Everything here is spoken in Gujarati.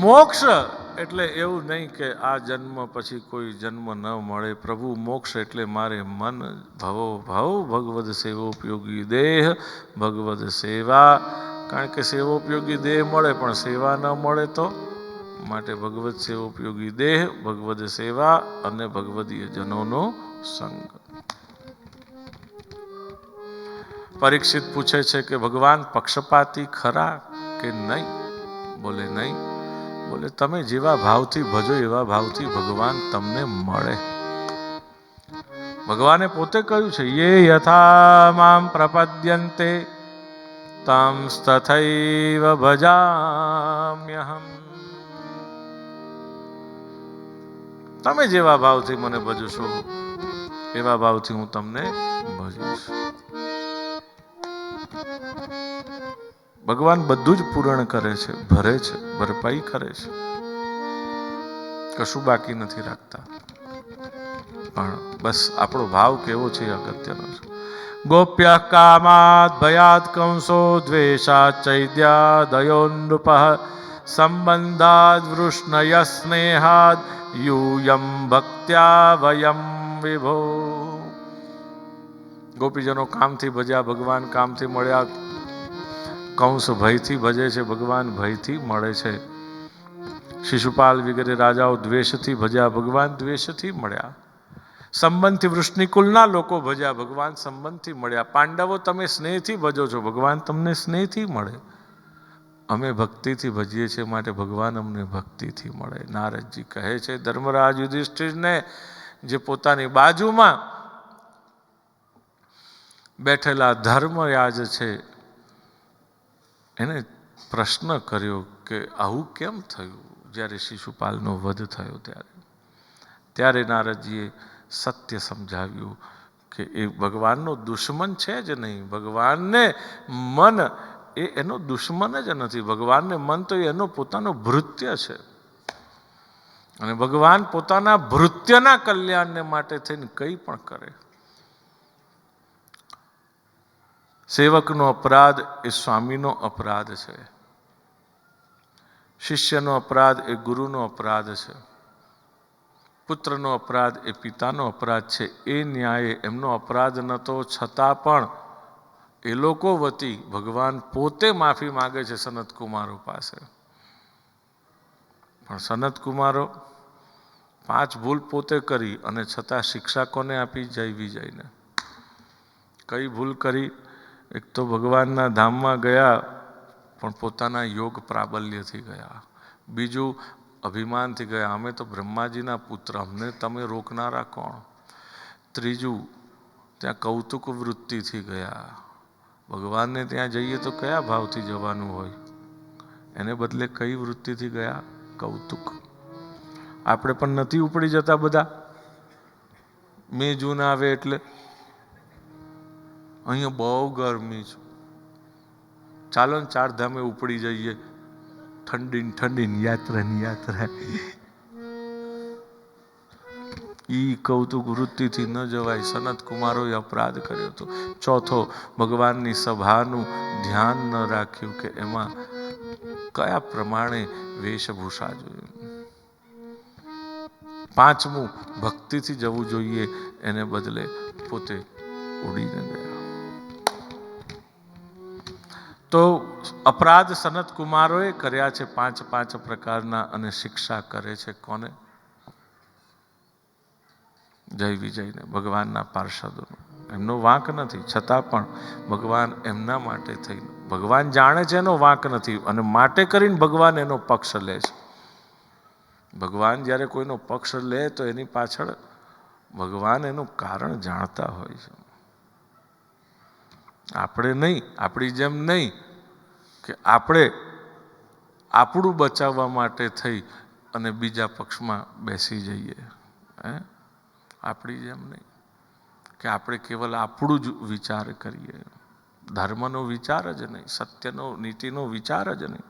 મોક્ષ એટલે એવું નહીં કે આ જન્મ પછી કોઈ જન્મ ન મળે. પ્રભુ, મોક્ષ એટલે મારે મન, ભવો ભવ, ભગવદ સેવોપયોગી દેહ, ભગવદ સેવા. કારણ કે સેવોપયોગી દેહ મળે, પણ સેવા ન મળે તો માટે ભગવત સેવોપયોગી દેહ, ભગવદ સેવા અને ભગવદીય જનોનો સંગ. પરીક્ષિત પૂછે છે કે ભગવાન પક્ષપાતી ખરા કે નહીં? બોલે નહીં. બોલે, તમે જેવા ભાવથી ભજો, એવા ભાવથી ભગવાન તમને મળે. ભગવાને પોતે કહ્યું છે, યે યથા મામ પ્રપદ્યન્તે, તમ તથૈવ ભજામ્યહમ. તમે જેવા ભાવથી મને ભજશો એવા ભાવથી હું તમને ભજીશ. ભગવાન બધું જ પૂરણ કરે છે, ભરે છે, ભરપાઈ કરે છે. કશું બાકી નથી રાખતા. પણ બસ આપણો ભાવ કેવો છે અગત્યનો છે. ગોપ્ય કામાત ભયાત કંસો દ્વેષાદ ચૈદ્યાદ અયોન્નૃપ સંબંધાદ વૃષ્ણય સ્નેહાદ યુયમ ભક્ત્યા વયમ વિભો. ગોપીજનો કામથી ભજ્યા, ભગવાન કામથી મળ્યા કંસ ભયથી ભજે છે, ભગવાન ભયથી મળે છે. શિશુપાલ વગેરે રાજાઓ દ્વેષથી ભજ્યા, ભગવાન દ્વેષથી મળ્યા. સંબંધથી વૃષ્ણિકુલના લોકો ભજ્યા, ભગવાન સંબંધથી મળ્યા. પાંડવો તમે સ્નેહથી ભજો છો, ભગવાન તમને સ્નેહથી મળે. અમે ભક્તિથી ભજીએ છીએ, માટે ભગવાન અમને ભક્તિથી મળે. નારદજી કહે છે, ધર્મરાજ યુધિષ્ઠિરને જે પોતાની બાજુમાં બેઠેલા ધર્મરાજ છે એને પ્રશ્ન કર્યો કે આવું કેમ થયું? જ્યારે શિશુપાલનો વધ થયો ત્યારે. ત્યારે નારદજીએ સત્ય સમજાવ્યું કે એ ભગવાનનો દુશ્મન છે જ નહીં. ભગવાનને મન એ એનો દુશ્મન જ નથી. ભગવાનને મન તો એનો પોતાનો ભૃત્ય છે. અને ભગવાન પોતાના ભૃત્યના કલ્યાણને માટે થઈને કંઈ પણ કરે. સેવકનો અપરાધ એ સ્વામીનો અપરાધ છે. શિષ્યનો અપરાધ એ ગુરુનો અપરાધ છે. પુત્રનો અપરાધ એ પિતાનો અપરાધ છે. એ ન્યાયે એમનો અપરાધ નહોતો છતાં પણ એ લોકો વતી ભગવાન પોતે માફી માગે છે સનત કુમારો પાસે. પણ સનત કુમારો પાંચ ભૂલ પોતે કરી અને છતાં શિક્ષા કોને આપી? જય વિજયને. કઈ ભૂલ કરી? એક તો ભગવાનના ધામમાં ગયા, પણ પોતાના યોગ પ્રાબલ્યથી ગયા. બીજું, અભિમાનથી ગયા. અમે તો બ્રહ્માજીના પુત્ર. અમને તમે રોકનારા કોણ? ત્રીજું, ત્યાં કૌતુક વૃત્તિથી ગયા. ભગવાનને ત્યાં જઈએ તો કયા ભાવથી જવાનું હોય? એને બદલે કઈ વૃત્તિથી ગયા? કૌતુક. આપણે પણ નથી ઉપડી જતા બધા. મે જૂન આવે એટલે અહીંયા બહુ ગરમી છે. ચાલો ને ચાર ધામે ઉપડી જઈએ. ઠંડી ઠંડી યાત્રા ની યાત્રા. ઈ કૌતુક વૃત્તિથી ન જવાય. સનત કુમારોએ અપરાધ કર્યો હતો. ચોથો, ભગવાનની સભાનું ધ્યાન ન રાખ્યું કે એમાં કયા પ્રમાણે વેશભૂષા જોઈએ. પાંચમું, ભક્તિથી જવું જોઈએ. એને બદલે પોતે ઉડીને ગયા. તો અપરાધ સનત કુમારોએ કર્યા છે પાંચ પાંચ પ્રકારના અને શિક્ષા કરે છે કોને? જય વિજયને, ભગવાનના પાર્ષદોનો. એમનો વાંક નથી, છતાં પણ ભગવાન એમના માટે થઈને, ભગવાન જાણે છે એનો વાંક નથી અને માટે કરીને ભગવાન એનો પક્ષ લે છે. ભગવાન જ્યારે કોઈનો પક્ષ લે તો એની પાછળ ભગવાન એનું કારણ જાણતા હોય છે. આપણે નહીં, આપણી જેમ નહીં, કે આપણે આપણું બચાવવા માટે થઈ અને બીજા પક્ષમાં બેસી જઈએ. હે? આપણી જેમ નહીં. કે આપણે કેવલ આપણું જ વિચાર કરીએ. ધર્મનો વિચાર જ નહીં, સત્યનો, નીતિનો વિચાર જ નહીં.